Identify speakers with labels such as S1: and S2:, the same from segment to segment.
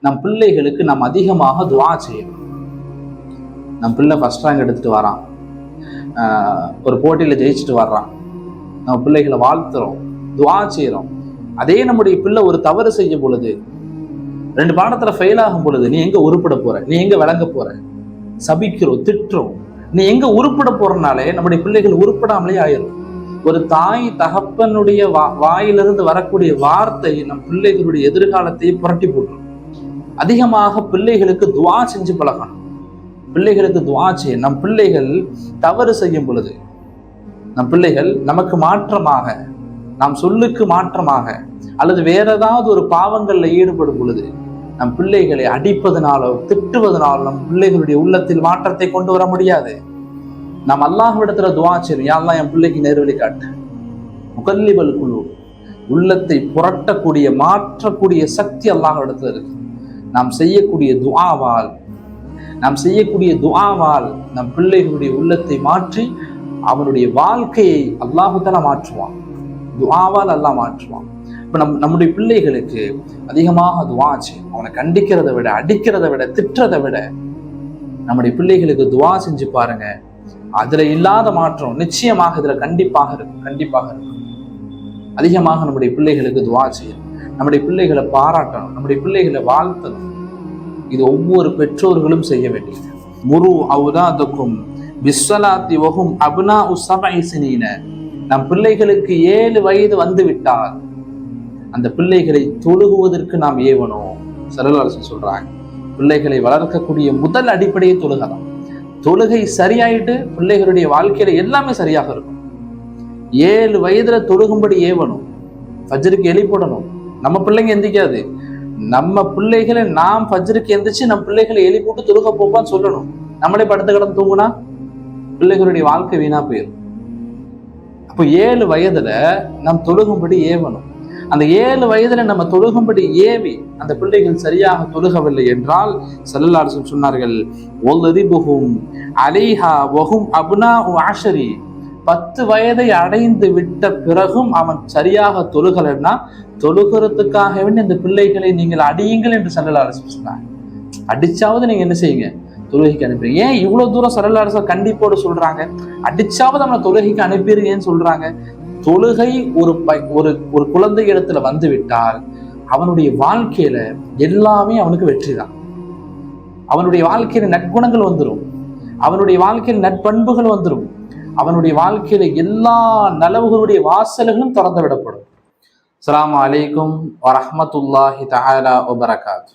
S1: நம் பிள்ளைகளுக்கு நாம் அதிகமாக துவா செய்யணும். நம் பிள்ளை ஃபஸ்ட் ரேங்க் எடுத்துட்டு வரான். ஆஹ் ஒரு போட்டியில் ஜெயிச்சுட்டு வர்றான். நம்ம பிள்ளைகளை வாழ்த்துறோம் துவா செய்கிறோம் அதே நம்முடைய பிள்ளை ஒரு தவறு செய்யும் பொழுது ரெண்டு பாடத்துல ஃபெயில் ஆகும் பொழுது நீ எங்க உருப்பிட போற? நீ எங்க விளங்க போற? சபிக்கிறோம் திட்டுறோம். நீ எங்க உருப்பிட போகிறனாலே நம்முடைய பிள்ளைகள் உருப்பிடாமலே ஆயிரும். ஒரு தாய் தகப்பனுடைய வா வாயிலிருந்து வரக்கூடிய வார்த்தை நம் பிள்ளைகளுடைய எதிர்காலத்தை புரட்டி போட்டுரும். அதிகமாக பிள்ளைகளுக்கு துவா செஞ்சு பழகணும். பிள்ளைகளுக்கு துவா செய்ய நம் பிள்ளைகள் தவறு செய்யும் பொழுது நம் பிள்ளைகள் நமக்கு மாற்றமாக நாம் சொல்லுக்கு மாற்றமாக அல்லது வேற ஏதாவது ஒரு பாவங்களில் ஈடுபடும் பொழுது நம் பிள்ளைகளை அடிப்பதனாலோ திட்டுவதனாலோ நம் பிள்ளைகளுடைய உள்ளத்தில் மாற்றத்தை கொண்டு வர முடியாது. நாம் அல்லாஹ்விடத்துல துவா செய்யணும். யாரெல்லாம் என் பிள்ளைக்கு நேர்வழி காட்டு. முகல்லிபல் குழு உள்ளத்தை புரட்டக்கூடிய மாற்றக்கூடிய சக்தி அல்லாஹ்விடத்துல இருக்கு. நாம் செய்யக்கூடிய துஆவால் நாம் செய்யக்கூடிய துஆவால் நம் பிள்ளைகளுடைய உள்ளத்தை மாற்றி அவனுடைய வாழ்க்கையை அல்லாஹுத்தால மாற்றுவான். துஆவால் அல்லாஹ் மாற்றுவான். இப்போ நம் நம்முடைய பிள்ளைகளுக்கு அதிகமாக துவா செய்யும். அவனை கண்டிக்கிறதை விட அடிக்கிறத விட திட்டுறதை விட நம்முடைய பிள்ளைகளுக்கு துவா செஞ்சு பாருங்க. அதுல இல்லாத மாற்றம் நிச்சயமாக இதுல கண்டிப்பாக இருக்கும் கண்டிப்பாக இருக்கும். அதிகமாக நம்முடைய பிள்ளைகளுக்கு துவா செய்யணும். நம்முடைய பிள்ளைகளை பாராட்டணும் நம்முடைய பிள்ளைகளை வாழ்த்தணும். இது ஒவ்வொரு பெற்றோர்களும் செய்ய வேண்டியது. முரு அவுதாதுக்கும் விஸ்வலாத்தி ஒகும் அபுனா உசபைசினீன நம் பிள்ளைகளுக்கு ஏழு வயது வந்து விட்டால் அந்த பிள்ளைகளை தொழுகுவதற்கு நாம் ஏவணும். சரலரசன் சொல்றாங்க. பிள்ளைகளை வளர்க்கக்கூடிய முதல் அடிப்படையை தொழுகலாம் தொழுகை சரியாயிட்டு பிள்ளைகளுடைய வாழ்க்கையில எல்லாமே சரியாக இருக்கும். ஏழு வயதுல தொழுகும்படி ஏவணும். ஃபஜருக்கு எழுப்பிடணும் நம்ம பிள்ளைங்க எந்திக்காது. நம்ம பிள்ளைகளை நாம் ஃபஜ்ருக்கு எந்திரிச்சு நம்ம பிள்ளைகளை எலி போட்டு தொழுக போப்பான்னு சொல்லணும். நம்மளே படுத்து கடந்து தூங்குனா பிள்ளைகளுடைய வாழ்க்கை வீணா போயிடும் அப்போ ஏழு வயதுல நம் தொழுகும்படி ஏவணும். அந்த ஏழு வயதுல நம்ம தொழுகும்படி ஏவி அந்த பிள்ளைகள் சரியாக தொழுகவில்லை என்றால் செல்லலாரசன் சொன்னார்கள் ஒல்லதிபுகும் அலைஹா வகும் அபுனா ஆஷரி பத்து வயதை அடைந்து விட்ட பிறகும் அவன் சரியாக தொழுகலைன்னா தொழுகிறதுக்காக வேண்டி பிள்ளைகளை நீங்கள் அடியுங்கள் என்று செல்லலாரசன் சொன்னாங்க. அடிச்சாவது நீங்க என்ன செய்யுங்க? தொழுகைக்கு அனுப்புறீங்க ஏன் இவ்வளவு தூரம் சரலாரசர் கண்டிப்போடு சொல்றாங்க? அடிச்சாவது நம்மளை தொழுகைக்கு அனுப்பிடுங்கன்னு சொல்றாங்க. தொழுகை ஒரு பை ஒரு ஒரு குழந்தை இடத்துல வந்து விட்டால் அவனுடைய வாழ்க்கையில எல்லாமே அவனுக்கு வெற்றி தான். அவனுடைய வாழ்க்கையில நற்குணங்கள் வந்துடும் அவனுடைய வாழ்க்கையில் நற்பண்புகள் வந்துடும் அவனுடைய வாழ்க்கையில எல்லா நலவுகளுடைய வாசல்களும் திறந்து விடப்படும் அஸ்ஸலாமு அலைக்கும் வரஹ்மத்துல்லாஹி தஆலா வபரகாத்து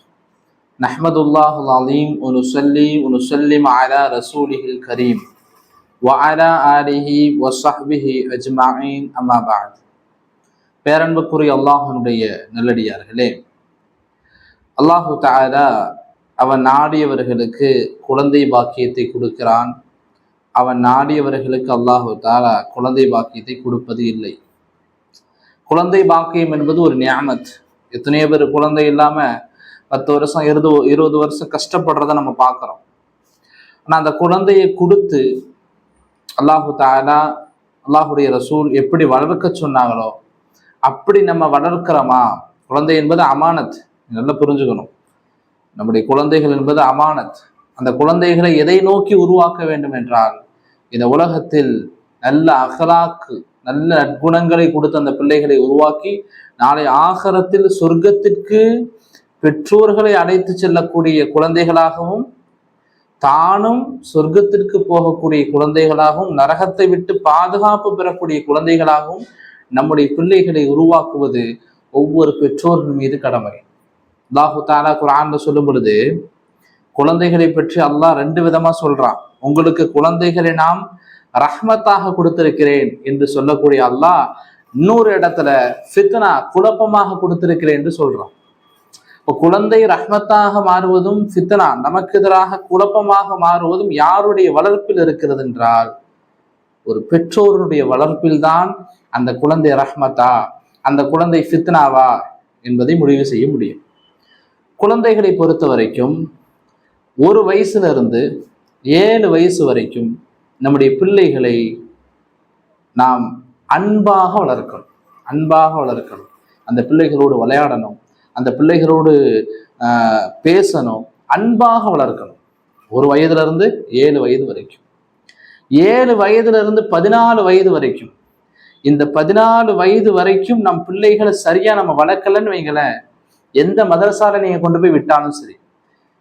S1: நஹ்மதுல்லாஹ் அலீம் உனுசல்லி உனுசல்லிம் அலா ரசூலிஹில் கரீம் وعلى آله وصحبه أجمعين أما بعد பேரன்புக்குரிய அல்லாஹனுடைய நல்லடியார்களே அல்லாஹு தஆலா அவன் நாடியவர்களுக்கு குழந்தை பாக்கியத்தை கொடுக்கிறான் அவன் நாடியவர்களுக்கு அல்லாஹு தாலா குழந்தை பாக்கியத்தை கொடுப்பது இல்லை குழந்தை பாக்கியம் என்பது ஒரு நியாமத். எத்தனையோ பேர் குழந்தை இல்லாம பத்து வருஷம் இருபது இருபது வருஷம் கஷ்டப்படுறத நம்ம பார்க்குறோம். ஆனால் அந்த குழந்தையை கொடுத்து அல்லாஹு தாலா அல்லாஹுடைய ரசூல் எப்படி வளர்க்க சொன்னாங்களோ அப்படி நம்ம வளர்க்கிறோமா? குழந்தை என்பது அமானத். நல்லா புரிஞ்சுக்கணும். நம்முடைய குழந்தைகள் என்பது அமானத். அந்த குழந்தைகளை எதை நோக்கி உருவாக்க வேண்டும் என்றால் இந்த உலகத்தில் நல்ல அகலாக்கு நல்ல நற்குணங்களை கொடுத்து அந்த பிள்ளைகளை உருவாக்கி நாளை ஆகரத்தில் சொர்க்கத்திற்கு பெற்றோர்களை அழைத்து செல்லக்கூடிய குழந்தைகளாகவும் தானும் சொர்க்கத்திற்கு போகக்கூடிய குழந்தைகளாகவும் நரகத்தை விட்டு பாதுகாப்பு பெறக்கூடிய குழந்தைகளாகவும் நம்முடைய பிள்ளைகளை உருவாக்குவது ஒவ்வொரு பெற்றோர்கள் மீது கடமை. அல்லாஹு தாலா குரான்ல சொல்லும் பொழுது குழந்தைகளை பற்றி அல்லாஹ் ரெண்டு விதமா சொல்றான். உங்களுக்கு குழந்தைகளை நாம் ரஹ்மத்தாக கொடுத்திருக்கிறேன் என்று சொல்லக்கூடிய அல்லாஹ் இன்னொரு இடத்துல ஃபித்னா குழப்பமாக கொடுத்திருக்கிறேன் என்று சொல்றான். இப்போ குழந்தை ரஹ்மத்தாக மாறுவதும் ஃபித்னா நமக்கு எதிராக குழப்பமாக மாறுவதும் யாருடைய வளர்ப்பில் இருக்கிறது என்றால் ஒரு பெற்றோருடைய வளர்ப்பில்தான் அந்த குழந்தை ரஹ்மத்தா அந்த குழந்தை ஃபித்னாவா என்பதை முடிவு செய்ய முடியும். குழந்தைகளை பொறுத்த வரைக்கும் ஒரு வயசுல இருந்து ஏழு வயசு வரைக்கும் நம்முடைய பிள்ளைகளை நாம் அன்பாக வளர்க்கணும். அன்பாக வளர்க்கணும். அந்த பிள்ளைகளோடு விளையாடணும். அந்த பிள்ளைகளோடு ஆஹ் பேசணும். அன்பாக வளர்க்கணும். ஒரு வயதுல இருந்து ஏழு வயது வரைக்கும். ஏழு வயதுல இருந்து பதினாலு வயது வரைக்கும். இந்த பதினாலு வயது வரைக்கும் நம் பிள்ளைகளை சரியா நம்ம வளர்க்கலன்னு வைங்களேன் எந்த மதரசால நீங்கள் கொண்டு போய் விட்டாலும் சரி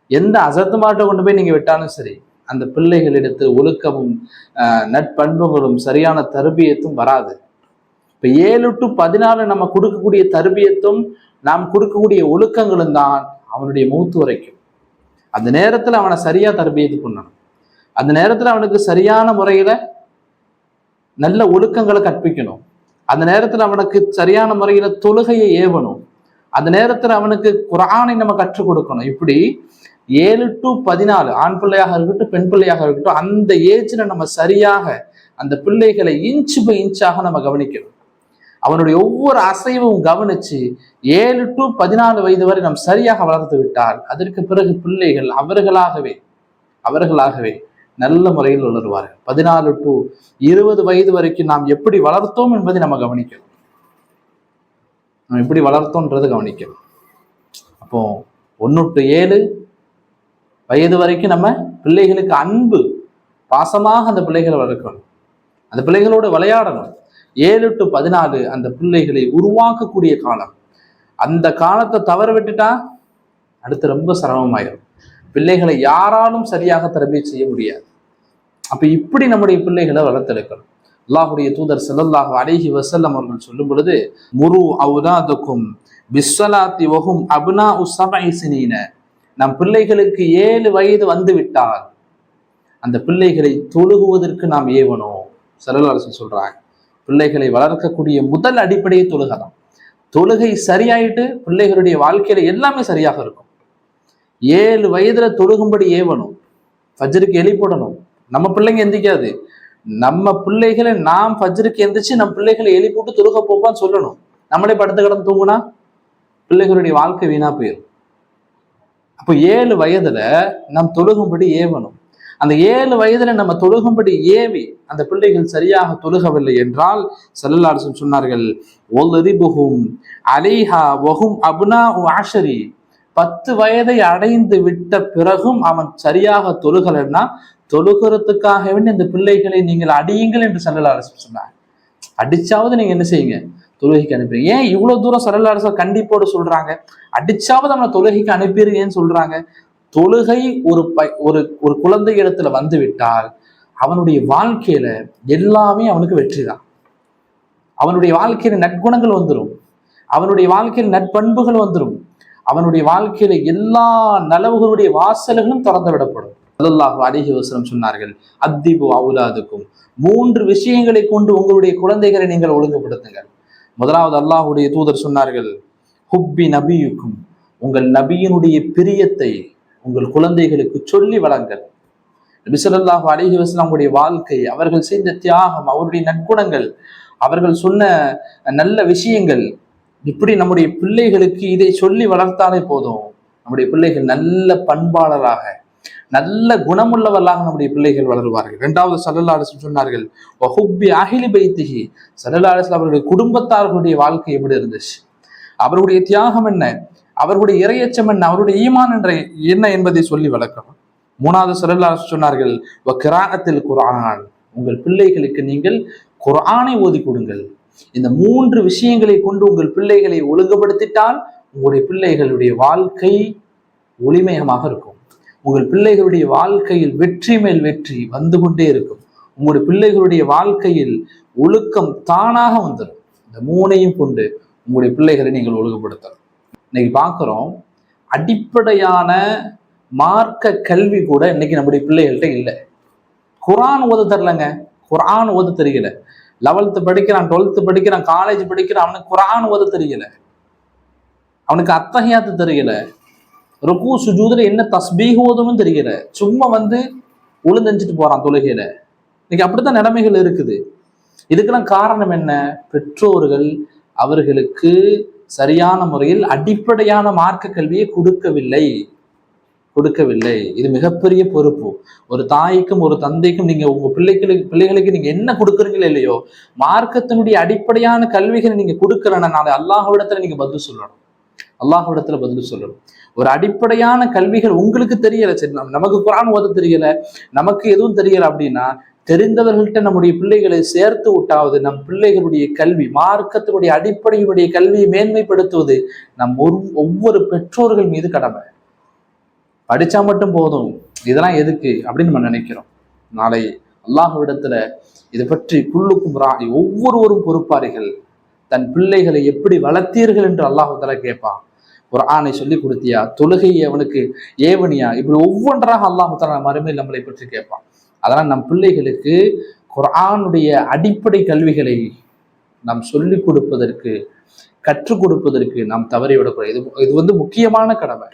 S1: எந்த அசத்து மாட்டை கொண்டு போய் நீங்க விட்டாலும் சரி அந்த பிள்ளைகளிடத்து ஒழுக்கமும் ஆஹ் நட்பண்புகளும் சரியான தருபியத்தும் வராது. இப்ப ஏழு டு பதினாலு நம்ம கொடுக்கக்கூடிய தருபியத்தும் நாம் கொடுக்கக்கூடிய ஒழுக்கங்களும் தான் அவனுடைய மூத்து வரைக்கும் அந்த நேரத்துல அவனை சரியா தர்பியத்து பண்ணணும். அந்த நேரத்துல அவனுக்கு சரியான முறையில நல்ல ஒழுக்கங்களை கற்பிக்கணும். அந்த நேரத்துல அவனுக்கு சரியான முறையில தொழுகையை ஏவணும். அந்த நேரத்தில் அவனுக்கு குரானை நம்ம கற்றுக் கொடுக்கணும். இப்படி ஏழு டு பதினாலு ஆண் பிள்ளையாக இருக்கட்டும் பெண் பிள்ளையாக இருக்கட்டும் அந்த ஏஜ்ல நம்ம சரியாக அந்த பிள்ளைகளை இன்ச்சு பை இன்ச்சாக நம்ம கவனிக்கணும். அவனுடைய ஒவ்வொரு அசைவும் கவனிச்சு ஏழு டு பதினாலு வயது வரை நாம் சரியாக வளர்த்து விட்டால் அதற்கு பிறகு பிள்ளைகள் அவர்களாகவே அவர்களாகவே நல்ல முறையில் வளருவார்கள். பதினாலு டு இருபது வயது வரைக்கும் நாம் எப்படி வளர்த்தோம் என்பதை நம்ம கவனிக்கணும். நம்ம எப்படி வளர்த்தோன்றது கவனிக்கணும். அப்போ ஒன்று டு ஏழு வயது வரைக்கும் நம்ம பிள்ளைகளுக்கு அன்பு பாசமாக அந்த பிள்ளைகளை வளர்க்கணும். அந்த பிள்ளைகளோடு விளையாடணும். ஏழு டு பதினாலு அந்த பிள்ளைகளை உருவாக்கக்கூடிய காலம். அந்த காலத்தை தவற விட்டுட்டா அடுத்து ரொம்ப சிரமமாயிடும் பிள்ளைகளை யாராலும் சரியாக தரபிய செய்ய முடியாது. அப்போ இப்படி நம்முடைய பிள்ளைகளை வளர்த்தெடுக்கணும். அல்லாஹுடைய தூதர் ஸல்லல்லாஹு அழகி வசல்லம் அவர்கள் சொல்லும் பொழுது முரு அவுதாதுக்கும் பிஸ்ஸலாத்தி ஒகும் அபுனா உசபைசினீன நம் பிள்ளைகளுக்கு ஏழு வயது வந்து விட்டால் அந்த பிள்ளைகளை தொழுகுவதற்கு நாம் ஏவணும் செல்லல்லரசு சொல்றாங்க. பிள்ளைகளை வளர்க்கக்கூடிய முதல் அடிப்படையை தொழுகை தொழுகை சரியாயிட்டு பிள்ளைகளுடைய வாழ்க்கையில எல்லாமே சரியாக இருக்கும். ஏழு வயதுல தொழுகும்படி ஏவணும். ஃபஜ்ருக்கு எலி போடணும். நம்ம பிள்ளைங்க எந்திக்காது. நம்ம பிள்ளைகளை நாம் ஃபஜ்ருக்கு எந்திரிச்சு நம்ம பிள்ளைகளை எழுப்பி போட்டு துருக போப்பான்னு சொல்லணும். நம்மளே படுத்து கிடந்து தூங்குனா பிள்ளைகளுடைய வாழ்க்கை வீணா போயிடும் அப்போ ஏழு வயதுல நாம் தொழுகும்படி ஏவணும். அந்த ஏழு வயதுல நம்ம தொழுகும்படி ஏவி அந்த பிள்ளைகள் சரியாக தொழுகவில்லை என்றால் செல்லல்லாரசன் சொன்னார்கள் ஒல்ரிபுகும் அலைஹா ஒகும் அபுனா ஆஷரி பத்து வயதை அடைந்து விட்ட பிறகும் அவன் சரியாக தொழுகலைன்னா தொழுகிறதுக்காக வேண்டி அந்த பிள்ளைகளை நீங்கள் அடியுங்கள் என்று செல்லல்லாரசன் சொன்னார் அடிச்சாவது நீங்க என்ன செய்யுங்க? தொழுகைக்கு அனுப்புறீங்க. ஏன் இவ்வளவு தூரம் செல்லல்லாரசர் கண்டிப்போடு சொல்றாங்க? அடிச்சாவது அவனை தொழுகைக்கு அனுப்பிடுங்கன்னு சொல்றாங்க. தொழுகை ஒரு ப ஒரு ஒரு குழந்தை இடத்துல வந்து விட்டால் அவனுடைய வாழ்க்கையில எல்லாமே அவனுக்கு வெற்றி தான். அவனுடைய வாழ்க்கையில நற்குணங்கள் வந்துடும் அவனுடைய வாழ்க்கையில் நட்பண்புகள் வந்துடும் அவனுடைய வாழ்க்கையில எல்லா நலவுகளுடைய வாசல்களும் திறந்து விடப்படும் அல்லாஹ் அலிஹி வசனம் சொன்னார்கள் அத்திபு அவுலாதுக்கும். மூன்று விஷயங்களை கொண்டு உங்களுடைய குழந்தைகளை நீங்கள் ஒழுங்குபடுத்துங்கள். முதலாவது அல்லாஹுடைய தூதர் சொன்னார்கள் ஹுப்பி நபியுக்கும் உங்கள் நபியினுடைய பிரியத்தை உங்கள் குழந்தைகளுக்கு சொல்லி வழங்கள் நபிசல்லாஹு அலிஹி வஸ்லாமுடைய வாழ்க்கை அவர்கள் செய்த தியாகம் அவருடைய நற்குணங்கள் அவர்கள் சொன்ன நல்ல விஷயங்கள் இப்படி நம்முடைய பிள்ளைகளுக்கு இதை சொல்லி வளர்த்தாலே போதும். நம்முடைய பிள்ளைகள் நல்ல பண்பாளராக நல்ல குணமுள்ளவர்களாக நம்முடைய பிள்ளைகள் வளருவார்கள். இரண்டாவது சல்லல்லா சொன்னார்கள் ஒஹுப்பி அகிலி பைத்திகி சல்லல்லா அவருடைய அவர்களுடைய குடும்பத்தார்களுடைய வாழ்க்கை எப்படி இருந்துச்சு? அவர்களுடைய தியாகம் என்ன? அவர்களுடைய இரையச்சம் என்ன? அவருடைய ஈமான் என்ற என்ன என்பதை சொல்லி வளர்க்கணும் மூணாவது சல்லல்லா சொன்னார்கள் கிராகத்தில் குரான் உங்கள் பிள்ளைகளுக்கு நீங்கள் குரானை ஓதி கொடுங்கள். இந்த மூன்று விஷயங்களை கொண்டு உங்கள் பிள்ளைகளை ஒழுங்குபடுத்திட்டால் உங்களுடைய பிள்ளைகளுடைய வாழ்க்கை ஒளிமயமாக இருக்கும். உங்கள் பிள்ளைகளுடைய வாழ்க்கையில் வெற்றி மேல் வெற்றி வந்து கொண்டே இருக்கும். உங்களுடைய பிள்ளைகளுடைய வாழ்க்கையில் ஒழுக்கம் தானாக வந்துடும். இந்த மூனையும் கொண்டு உங்களுடைய பிள்ளைகளை நீங்கள் ஒழுங்குபடுத்தலாம். இன்னைக்கு பார்க்குறோம் அடிப்படையான மார்க்க கல்வி கூட இன்னைக்கு நம்முடைய பிள்ளைகள்கிட்ட இல்லை. குரான் ஓத தரலங்க. குரான் ஓத தெரியல. லெவல்த்து படிக்கிறான் டுவெல்த்து படிக்கிறான் காலேஜ் படிக்கிறான் அவனுக்கு குரான் ஓத தெரியல. அவனுக்கு அத்தகையாத்து தெரியல. ருக்கு சுஜூதுல என்ன தஸ்பீக ஓதும்னு தெரியல சும்மா வந்து உளுந்தஞ்சிட்டு போறான் தொழுகையில. இன்னைக்கு அப்படித்தான் நிலைமைகள் இருக்குது. இதுக்கெல்லாம் காரணம் என்ன? பெற்றோர்கள் அவர்களுக்கு சரியான முறையில் அடிப்படையான மார்க்க கல்வியை கொடுக்கவில்லை. கொடுக்கவில்லை. இது மிகப்பெரிய பொறுப்பு. ஒரு தாய்க்கும் ஒரு தந்தைக்கும் நீங்க உங்க பிள்ளைகளுக்கு பிள்ளைகளுக்கு நீங்க என்ன கொடுக்குறீங்களோ இல்லையோ மார்க்கத்தினுடைய அடிப்படையான கல்விகளை நீங்க கொடுக்கலன்னா நாளை அல்லாஹ்விடத்துல நீங்க பதில் சொல்லணும். அல்லாஹிடத்துல பதில் சொல்லணும். ஒரு அடிப்படையான கல்விகள் உங்களுக்கு தெரியல. சரி நமக்கு குரான் ஓத தெரியல. நமக்கு எதுவும் தெரியல அப்படின்னா தெரிந்தவர்கள்ட்ட நம்முடைய பிள்ளைகளை சேர்த்து விட்டாவது நம் பிள்ளைகளுடைய கல்வி மார்க்கத்தினுடைய அடிப்படையினுடைய கல்வியை மேன்மைப்படுத்துவது நம் ஒரு ஒவ்வொரு பெற்றோர்கள் மீது கடமை. படிச்சா மட்டும் போதும். இதெல்லாம் எதுக்கு? அப்படின்னு நம்ம நினைக்கிறோம். நாளை அல்லாஹ்விடத்துல இதை பற்றி குள்ளுக்கும் ராணி ஒவ்வொருவரும் பொறுப்பாளிகள். தன் பிள்ளைகளை எப்படி வளர்த்தீர்கள் என்று அல்லாஹால கேட்பான். ஒரு ஆணை சொல்லி கொடுத்தியா? தொழுகை அவனுக்கு ஏவனியா இப்படி ஒவ்வொன்றாக அல்லாஹால மறுமையில் நம்மளை பற்றி கேட்பான். அதனால் நம் பிள்ளைகளுக்கு குர்ஆனுடைய அடிப்படை கல்விகளை நாம் சொல்லிக் கொடுப்பதற்கு கற்றுக் கொடுப்பதற்கு நாம் தவறி விடக்கூடாது. இது இது வந்து முக்கியமான கடமை.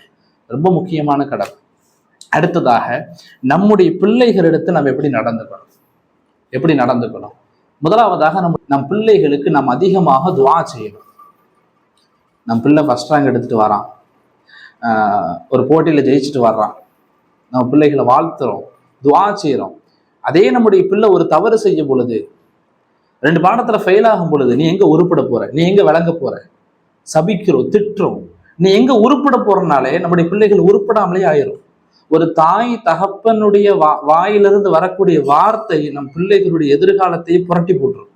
S1: ரொம்ப முக்கியமான கடமை. அடுத்ததாக நம்முடைய பிள்ளைகளிடத்து நம்ம எப்படி நடந்துக்கணும்? எப்படி நடந்துக்கணும்? முதலாவதாக நம்ம நம் பிள்ளைகளுக்கு நாம் அதிகமாக துவா செய்யணும். நம் பிள்ளை ஃபஸ்ட் ரேங்க் எடுத்துட்டு வரான். ஒரு போட்டியில் ஜெயிச்சுட்டு வர்றான். நம்ம பிள்ளைகளை வாழ்த்துறோம் துவா செய்கிறோம் அதே நம்முடைய பிள்ளை ஒரு தவறு செய்யும் பொழுது ரெண்டு பாடத்தில் ஃபெயில் ஆகும் பொழுது நீ எங்கே உருப்பிட போற? நீ எங்கே விளங்க போற? சபிக்கிறோம் திட்டுறோம். நீ எங்கே உருப்பிட போறனாலே நம்முடைய பிள்ளைகள் உருப்படாமலே ஆயிரும். ஒரு தாய் தகப்பனுடைய வா வாயிலிருந்து வரக்கூடிய வார்த்தை நம் பிள்ளைகளுடைய எதிர்காலத்தையே புரட்டி போட்டுரும்.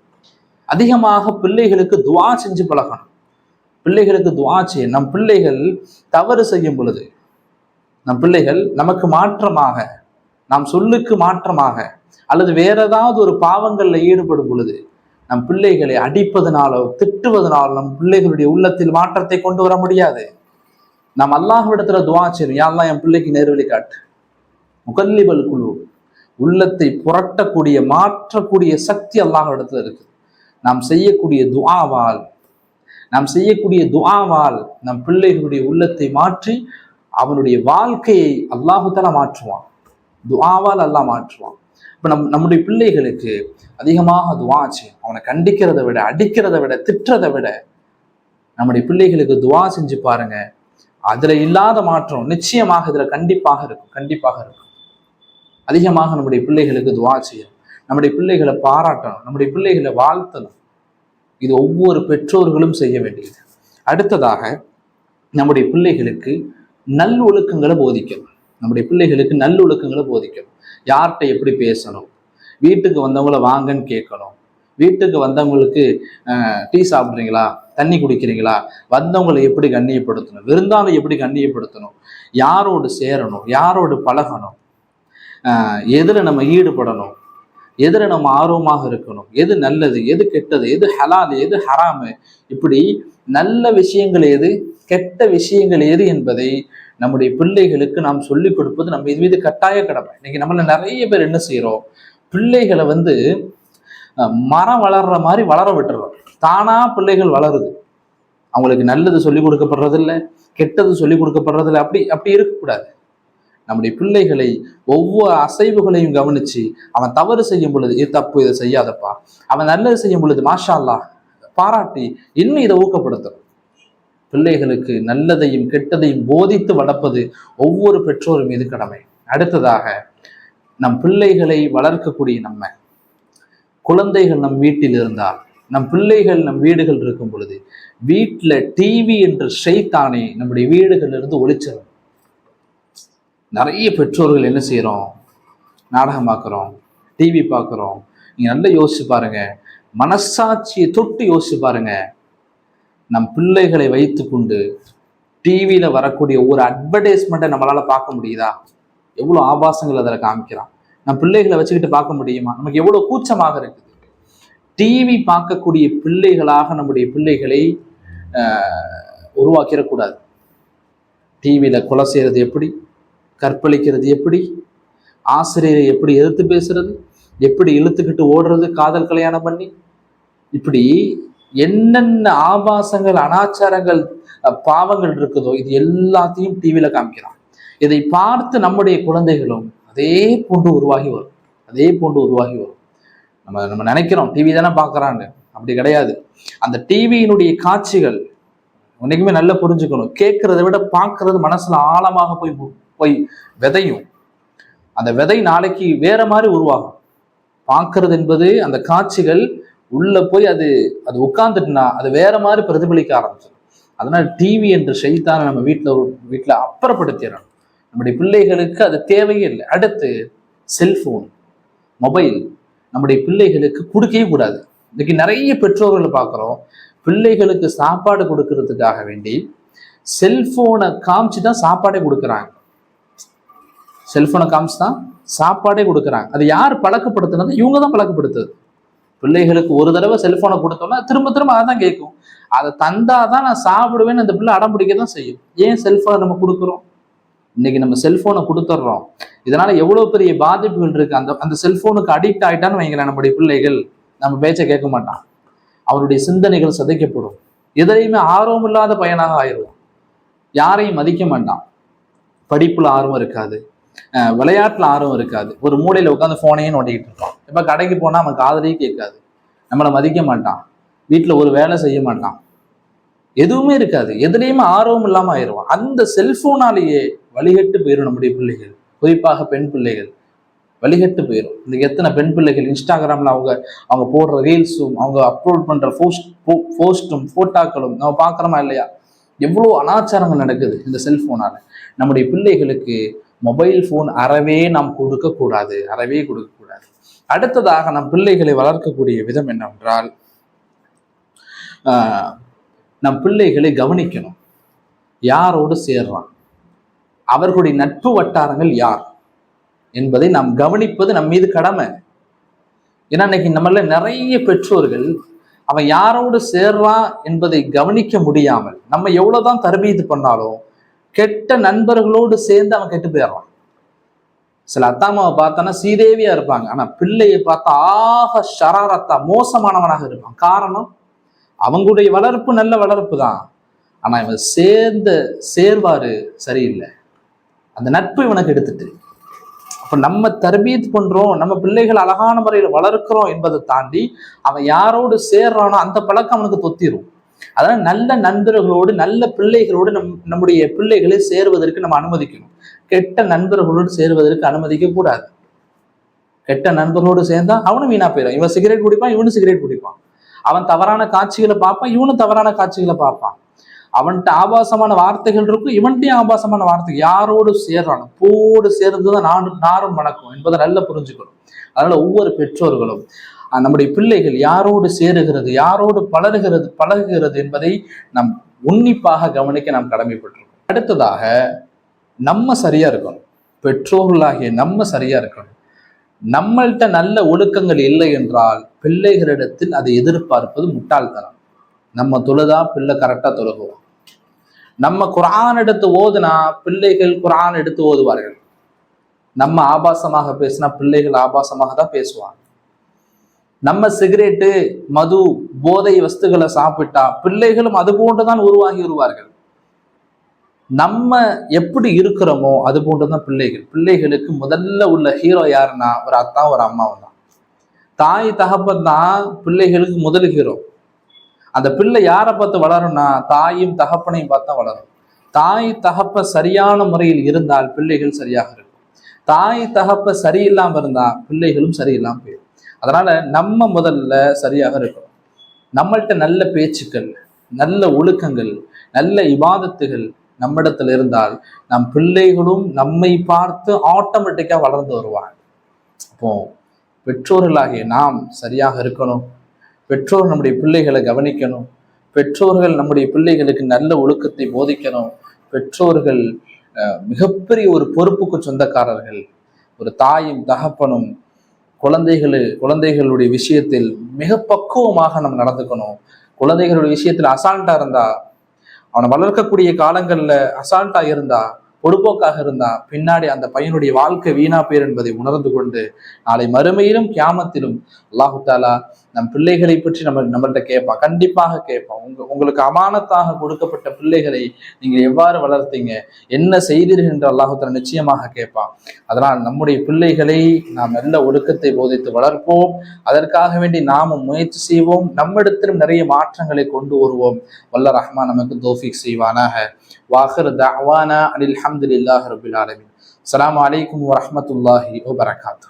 S1: அதிகமாக பிள்ளைகளுக்கு துவா செஞ்சு பழகணும். பிள்ளைகளுக்கு துவா செய்ய நம் பிள்ளைகள் தவறு செய்யும் பொழுது நம் பிள்ளைகள் நமக்கு மாற்றமாக நாம் சொல்லுக்கு மாற்றமாக அல்லது வேற ஏதாவது ஒரு பாவங்களில் ஈடுபடும் பொழுது நம் பிள்ளைகளை அடிப்பதனாலோ திட்டுவதனாலோ நம் பிள்ளைகளுடைய உள்ளத்தில் மாற்றத்தை கொண்டு வர முடியாது. நாம் அல்லாஹ்விடத்துல துவா செய்யணும். யாரெல்லாம் என் பிள்ளைக்கு நேர்வழி காட்டு. முகல்லிபல் குழு உள்ளத்தை புரட்டக்கூடிய மாற்றக்கூடிய சக்தி அல்லாஹ்விடத்துல இருக்கு நாம் செய்யக்கூடிய துவாவால் நாம் செய்யக்கூடிய துவாவால் நம் பிள்ளைகளுடைய உள்ளத்தை மாற்றி அவனுடைய வாழ்க்கையை அல்லாஹுத்தால மாற்றுவான். துவாவால் அல்லாஹ் மாற்றுவான். இப்போ நம் நம்முடைய பிள்ளைகளுக்கு அதிகமாக துவா செய்யும் அவனை கண்டிக்கிறதை விட அடிக்கிறதை விட திட்டுறதை விட நம்முடைய பிள்ளைகளுக்கு துவா செஞ்சு பாருங்க. அதுல இல்லாத மாற்றம் நிச்சயமாக இதுல கண்டிப்பாக இருக்கும் கண்டிப்பாக இருக்கும். அதிகமாக நம்முடைய பிள்ளைகளுக்கு துவா செய்யணும். நம்முடைய பிள்ளைகளை பாராட்டணும். நம்முடைய பிள்ளைகளை வாழ்த்தணும். இது ஒவ்வொரு பெற்றோர்களும் செய்ய வேண்டியது. அடுத்ததாக நம்முடைய பிள்ளைகளுக்கு நல்லொழுக்கங்களை போதிக்கணும். நம்முடைய பிள்ளைகளுக்கு நல்லொழுக்கங்களை போதிக்கணும். யார்கிட்ட எப்படி பேசணும்? வீட்டுக்கு வந்தவங்கள வாங்கன்னு கேட்கணும். வீட்டுக்கு வந்தவங்களுக்கு டீ சாப்பிட்றீங்களா? தண்ணி குடிக்கிறீங்களா? வந்தவங்களை எப்படி கண்ணியப்படுத்தணும்? விருந்தாவை எப்படி கண்ணியப்படுத்தணும்? யாரோடு சேரணும்? யாரோடு பழகணும்? எதில் எதுல நம்ம ஈடுபடணும்? எதுல நம்ம ஆர்வமாக இருக்கணும்? எது நல்லது? எது கெட்டது? எது ஹலால்? எது ஹராமு? இப்படி நல்ல விஷயங்கள் எது? கெட்ட விஷயங்கள் எது என்பதை நம்முடைய பிள்ளைகளுக்கு நாம் சொல்லிக் கொடுப்பது நம்ம இது மீது கட்டாய கடமை. இன்னைக்கு நம்மள நிறைய பேர் என்ன செய்யறோம் பிள்ளைகளை வந்து மரம் வளர்ற மாதிரி வளர விட்டுறோம். தானா பிள்ளைகள் வளருது. அவங்களுக்கு நல்லது சொல்லிக் கொடுக்கப்படுறது இல்ல கெட்டது சொல்லிக் கொடுக்கப்படுறதில்ல அப்படி அப்படி இருக்கக்கூடாது. நம்முடைய பிள்ளைகளை ஒவ்வொரு அசைவுகளையும் கவனிச்சு அவன் தவறு செய்யும் பொழுது இது தப்பு இதை செய்யாதப்பா. அவன் நல்லது செய்யும் பொழுது மாஷா அல்லாஹ் பாராட்டி இன்னும் இதை ஊக்கப்படுத்தும். பிள்ளைகளுக்கு நல்லதையும் கெட்டதையும் போதித்து வளர்ப்பது ஒவ்வொரு பெற்றோர் மீது கடமை. அடுத்ததாக நம் பிள்ளைகளை வளர்க்கக்கூடிய நம்ம குழந்தைகள் நம் வீட்டில் இருந்தால் நம் பிள்ளைகள் நம் வீடுகள் இருக்கும் பொழுது வீட்டில் டிவி என்ற ஷைத்தானே நம்முடைய வீடுகளிலிருந்து இருந்து நிறைய பெற்றோர்கள் என்ன செய்கிறோம் நாடகம் பார்க்குறோம் டிவி பார்க்குறோம் நீங்கள் நல்லா யோசிச்சு பாருங்க. மனசாட்சியை தொட்டு யோசிச்சு பாருங்க. நம் பிள்ளைகளை வைத்துக்கொண்டு டிவியில் வரக்கூடிய ஒரு அட்வர்டைஸ்மெண்ட்டை நம்மளால் பார்க்க முடியுதா? எவ்வளோ ஆபாசங்கள் அதில் காமிக்கிறான். நம் பிள்ளைகளை வச்சுக்கிட்டு பார்க்க முடியுமா? நமக்கு எவ்வளோ கூச்சமாக இருக்குது டிவி பார்க்கக்கூடிய பிள்ளைகளாக நம்முடைய பிள்ளைகளை உருவாக்கிடக்கூடாது. டிவியில் கொலை செய்கிறது எப்படி? கற்பழிக்கிறது எப்படி? ஆசிரியரை எப்படி எதிர்த்து பேசுறது? எப்படி இழுத்துக்கிட்டு ஓடுறது? காதல் கல்யாணம் பண்ணி? இப்படி என்னென்ன ஆபாசங்கள் அனாச்சாரங்கள் பாவங்கள் இருக்குதோ இது எல்லாத்தையும் டிவியில் காமிக்கிறான். இதை பார்த்து நம்முடைய குழந்தைகளும் அதே போன்று உருவாகி வரும். அதே போன்று உருவாகி வரும். நம்ம நம்ம நினைக்கிறோம். டிவி தானே பார்க்கறான்னு. அப்படி கிடையாது. அந்த டிவியினுடைய காட்சிகள் உன்னைக்குமே நல்லா புரிஞ்சுக்கணும். கேட்கறத விட பார்க்கறது மனசுல ஆழமாக போய் போய் விதையும். அந்த விதை நாளைக்கு வேற மாதிரி உருவாகும். பார்க்கறது என்பது அந்த காட்சிகள் உள்ள போய் அது அது உட்கார்ந்துட்டுனா அது வேற மாதிரி பிரதிபலிக்க ஆரம்பிச்சிடும். அதனால டிவி என்ற செய்தானை நம்ம வீட்டில் வீட்டில் அப்புறப்படுத்திடணும். நம்முடைய பிள்ளைகளுக்கு அது தேவையே இல்லை. அடுத்து செல்ஃபோன் மொபைல் நம்முடைய பிள்ளைகளுக்கு கொடுக்கவே கூடாது. இன்னைக்கு நிறைய பெற்றோர்களை பார்க்குறோம். பிள்ளைகளுக்கு சாப்பாடு கொடுக்கறதுக்காக வேண்டி செல்ஃபோனை காமிச்சு தான் சாப்பாடே கொடுக்குறாங்க. செல்ஃபோனை காமிச்சு தான் சாப்பாடே கொடுக்குறாங்க. அது யார் பழக்கப்படுத்துனது? இவங்க தான் பழக்கப்படுத்துது. பிள்ளைகளுக்கு ஒரு தடவை செல்ஃபோனை கொடுத்தோம்னா திரும்ப திரும்ப அதான் கேட்கும். அதை தந்தாதான் நான் சாப்பிடுவேன்னு அந்த பிள்ளை அடம் பிடிக்க தான் செய்யும். ஏன் செல்ஃபோனை நம்ம கொடுக்குறோம்? இன்னைக்கு நம்ம செல்போனை கொடுத்துட்றோம். இதனால எவ்வளவு பெரிய பாதிப்புகள் இருக்கு? அந்த அந்த செல்போனுக்கு அடிக்ட் ஆயிட்டான்னு வைங்களேன் நம்முடைய பிள்ளைகள். நம்ம பேச்சை கேட்க மாட்டான். அவருடைய சிந்தனைகள் சிதைக்கப்படும். எதிரையுமே ஆர்வம் இல்லாத பையனாக ஆயிடுவான். யாரையும் மதிக்க மாட்டான். படிப்புல ஆர்வம் இருக்காது. விளையாட்டுல ஆர்வம் இருக்காது. ஒரு மூலையில உட்காந்து போனையும் நோண்டிக்கிட்டு இருப்பான். இப்ப கடைக்கு போனா அவன் காதலையும் கேட்காது. நம்மளை மதிக்க மாட்டான். வீட்டுல ஒரு வேலை செய்ய மாட்டான். எதுவுமே இருக்காது. எதுலேயுமே ஆர்வம் இல்லாம ஆயிடுவான். அந்த செல்போனாலேயே வழிகட்டு போயிடும் நம்முடைய பிள்ளைகள். குறிப்பாக பெண் பிள்ளைகள். வழிகட்டு போயிடும் இந்த எத்தனை பெண் பிள்ளைகள் இன்ஸ்டாகிராம்ல அவங்க அவங்க போடுற ரீல்ஸும் அவங்க அப்லோட் பண்ற போஸ்ட் போஸ்ட்டும் ஃபோட்டாக்களும் நம்ம பார்க்குறோமா இல்லையா? எவ்வளோ அனாச்சாரங்கள் நடக்குது இந்த செல்ஃபோனால் நம்முடைய பிள்ளைகளுக்கு மொபைல் ஃபோன் அறவே நாம் கொடுக்கக்கூடாது அறவே கொடுக்கக்கூடாது அடுத்ததாக நம் பிள்ளைகளை வளர்க்கக்கூடிய விதம் என்னவென்றால் ஆஹ், நம் பிள்ளைகளை கவனிக்கணும். யாரோடு சேர்றான்? அவர்களுடைய நட்பு வட்டாரங்கள் யார் என்பதை நாம் கவனிப்பது நம் மீது கடமை. ஏன்னா இன்னைக்கு நம்மள நிறைய பெற்றோர்கள் அவன் யாரோடு சேர்றான் என்பதை கவனிக்க முடியாமல் நம்ம எவ்வளவுதான் தரபீது பண்ணாலும் கெட்ட நண்பர்களோடு சேர்ந்து அவன் கெட்டு போயிடுறான். சில அத்தாமாவை பார்த்தோன்னா சீதேவியா இருப்பாங்க. ஆனா பிள்ளையை பார்த்தா ஆக ஷராரத்தா மோசமானவனாக இருப்பான். காரணம் அவங்களுடைய வளர்ப்பு நல்ல வளர்ப்பு தான். ஆனா இவன் சேர்ந்த சேர்வாரு சரியில்லை. அந்த நட்பு இவனுக்கு எடுத்துட்டு அப்ப நம்ம தர்பீத் பண்றோம் நம்ம பிள்ளைகள் அழகான முறையில் வளர்க்கிறோம் என்பதை தாண்டி அவன் யாரோடு சேர்றானோ அந்த பழக்கம் அவனுக்கு தொத்திரும். அதனால நல்ல நண்பர்களோடு நல்ல பிள்ளைகளோடு நம் நம்முடைய பிள்ளைகளை சேருவதற்கு நம்ம அனுமதிக்கணும். கெட்ட நண்பர்களோடு சேருவதற்கு அனுமதிக்க கூடாது. கெட்ட நண்பர்களோடு சேர்ந்தா அவனும் வீணா போயிடும் இவன் சிகரெட் குடிப்பான் இவனும் சிகரெட் குடிப்பான். அவன் தவறான காட்சிகளை பார்ப்பான் இவனும் தவறான காட்சிகளை பார்ப்பான். அவன்கிட்ட ஆபாசமான வார்த்தைகள் இருக்கும் இவன்கிட்டயும் ஆபாசமான வார்த்தை யாரோடு சேர்றான் பூவோடு சேர்ந்துதான் நானும் நாரும் வணக்கம் என்பதை நல்லா புரிஞ்சுக்கணும். அதனால ஒவ்வொரு பெற்றோர்களும் நம்முடைய பிள்ளைகள் யாரோடு சேருகிறது யாரோடு பழகுகிறது பழகுகிறது என்பதை நாம் உன்னிப்பாக கவனிக்க நாம் கடமைப்பட்டிருக்கோம். அடுத்ததாக நம்ம சரியா இருக்கணும். பெற்றோர்களாகிய நம்ம சரியா இருக்கணும். நம்மள்கிட்ட நல்ல ஒழுக்கங்கள் இல்லை என்றால் பிள்ளைகளிடத்தில் அதை எதிர்பார்ப்பது முட்டாள்தனம். நம்ம தொழுதா பிள்ளை கரெக்டாக தொழுகுவோம் நம்ம குரான் எடுத்து ஓதுனா பிள்ளைகள் குரான் எடுத்து ஓதுவார்கள். நம்ம ஆபாசமாக பேசினா பிள்ளைகள் ஆபாசமாக தான் பேசுவாங்க. நம்ம சிகரெட்டு மது போதை வஸ்துகளை சாப்பிட்டா பிள்ளைகளும் அது போன்றுதான் உருவாகி வருவார்கள். நம்ம எப்படி இருக்கிறோமோ அது போன்றுதான் பிள்ளைகள். பிள்ளைகளுக்கு முதல்ல உள்ள ஹீரோ யாருன்னா ஒரு அத்தா ஒரு அம்மாவும் தான் தாய் தகப்பன் தான் பிள்ளைகளுக்கு முதல் ஹீரோ அந்த பிள்ளை யாரை பார்த்து வளரும்னா தாயும் தகப்பனையும் பார்த்தா வளரும். தாய் தகப்ப சரியான முறையில் இருந்தால் பிள்ளைகள் சரியாக இருக்கும். தாய் தகப்ப சரியில்லாமல் இருந்தால் பிள்ளைகளும் சரியில்லாமல் போயிடும். அதனால நம்ம முதல்ல சரியாக இருக்கணும். நம்மள்கிட்ட நல்ல பேச்சுக்கள் நல்ல ஒழுக்கங்கள் நல்ல இபாதத்துகள் நம்மிடத்தில் இருந்தால் நம் பிள்ளைகளும் நம்மை பார்த்து ஆட்டோமேட்டிக்காக வளர்ந்து வருவாங்க. அப்போ பெற்றோர்களாகிய நாம் சரியாக இருக்கணும். பெற்றோர் நம்முடைய பிள்ளைகளை கவனிக்கணும். பெற்றோர்கள் நம்முடைய பிள்ளைகளுக்கு நல்ல ஒழுக்கத்தை போதிக்கணும். பெற்றோர்கள் அஹ், மிகப்பெரிய ஒரு பொறுப்புக்கு சொந்தக்காரர்கள். ஒரு தாயும் தகப்பனும் குழந்தைகளு குழந்தைகளுடைய விஷயத்தில் மிக பக்குவமாக நம்ம நடந்துக்கணும். குழந்தைகளுடைய விஷயத்தில் அசால்ட்டா இருந்தா அவனை வளர்க்கக்கூடிய காலங்கள்ல அசால்ட்டா இருந்தா பொடுபோக்காக இருந்தா பின்னாடி அந்த பையனுடைய வாழ்க்கை வீணா பேர் என்பதை உணர்ந்து கொண்டு நாளை மறுமையிலும் கியாமத்திலும் அல்லாஹு தாலா நம் பிள்ளைகளை பற்றி நம்ம நம்மள்கிட்ட கேட்பான். கண்டிப்பாக கேட்பான். உங்க உங்களுக்கு அமானத்தாக கொடுக்கப்பட்ட பிள்ளைகளை நீங்க எவ்வாறு வளர்த்தீங்க? என்ன செய்தீர்கள் என்று அல்லாஹு நிச்சயமாக கேட்பான். அதனால் நம்முடைய பிள்ளைகளை நாம் நல்ல ஒழுக்கத்தை போதித்து வளர்ப்போம். அதற்காக வேண்டி நாமும் முயற்சி செய்வோம். நம்மிடத்திலும் நிறைய மாற்றங்களை கொண்டு வருவோம். வல்ல ரஹ்மான் நமக்கு தோஃபிக் செய்வானாக. வாஹர் தவானா அனில் ஹம்துல்லாஹ் ரபுல் ஆலமின். அலாம் வலைக்கம் வரமத்துல்லாஹி வபரகாத்து